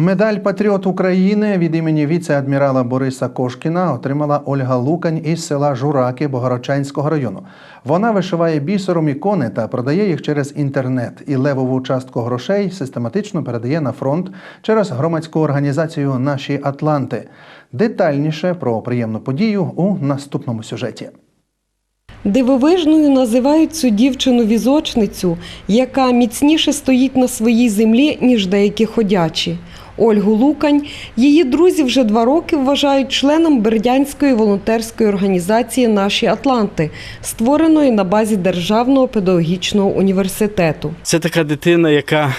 Медаль Патріот України від імені віце-адмірала Бориса Кошкіна отримала Ольга Лукань із села Жураки Богородчанського району. Вона вишиває бісером ікони та продає їх через інтернет. І левову частку грошей систематично передає на фронт через громадську організацію Наші Атланти. Детальніше про приємну подію у наступному сюжеті. Дивовижною називають цю дівчину-візочницю, яка міцніше стоїть на своїй землі, ніж деякі ходячі. Ольгу Лукань її друзі вже два роки вважають членом Бердянської волонтерської організації Наші Атланти, створеної на базі Державного педагогічного університету. Це така дитина, яка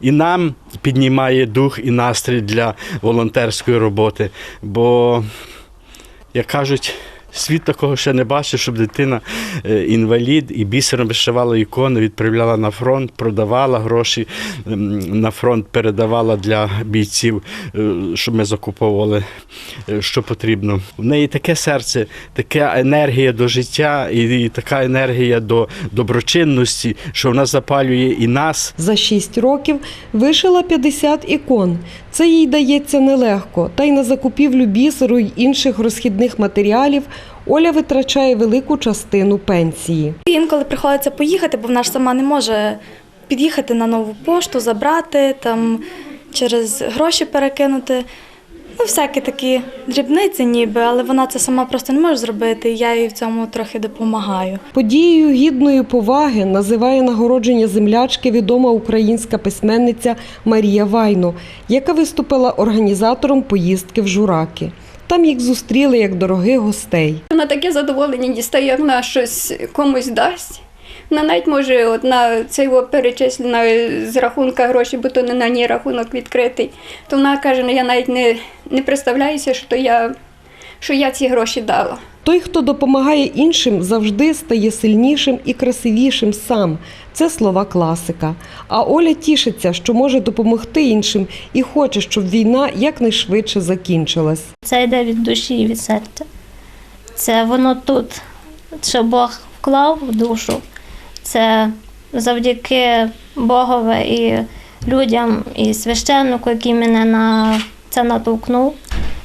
і нам піднімає дух і настрій для волонтерської роботи. Бо, як кажуть, світ такого ще не бачив, щоб дитина е, інвалід і бісером вишивала ікони, відправляла на фронт, продавала гроші ем, на фронт, передавала для бійців, е, щоб ми закуповували, е, що потрібно. В неї таке серце, така енергія до життя і така енергія до доброчинності, що вона запалює і нас. За шість років вишила 50 ікон. Це їй дається нелегко, та й на закупівлю бісеру й інших розхідних матеріалів Оля витрачає велику частину пенсії. Інколи приходиться поїхати, бо вона ж сама не може під'їхати на нову пошту, забрати, там через гроші перекинути. Ну, всякі такі дрібниці ніби, але вона це сама просто не може зробити, і я їй в цьому трохи допомагаю. Подією гідної поваги називає нагородження землячки відома українська письменниця Марія Вайно, яка виступила організатором поїздки в Жураки. Там їх зустріли як дорогих гостей. Вона таке задоволення дістає, як вона щось комусь дасть. Вона навіть може от на цей о, перечислена з рахунка гроші, бо то не на ній рахунок відкритий. То вона каже, ну я навіть не, не представляюся, що, я, що я ці гроші дала. Той, хто допомагає іншим, завжди стає сильнішим і красивішим сам. Це слова класика. А Оля тішиться, що може допомогти іншим і хоче, щоб війна якнайшвидше закінчилась. Це йде від душі і від серця. Це воно тут, що Бог вклав в душу. Це завдяки Богові і людям, і священнику, який мене на це натовкнув.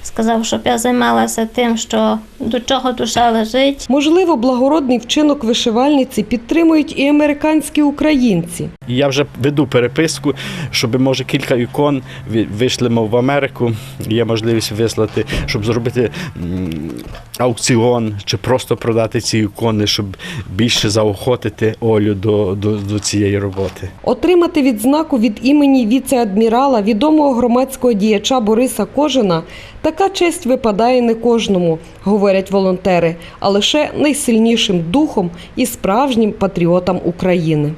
Сказав, щоб я займалася тим, що до чого душа лежить. Можливо, благородний вчинок вишивальниці підтримують і американські українці. І я вже веду переписку, щоб може кілька ікон вишлемо в Америку. Є можливість вислати, щоб зробити аукціон чи просто продати ці ікони, щоб більше заохотити Олю до, до, до цієї роботи. Отримати відзнаку від імені віце-адмірала, відомого громадського діяча Бориса Кожина, така честь випадає не кожному, говорять волонтери, а лише найсильнішим духом і справжнім патріотам України.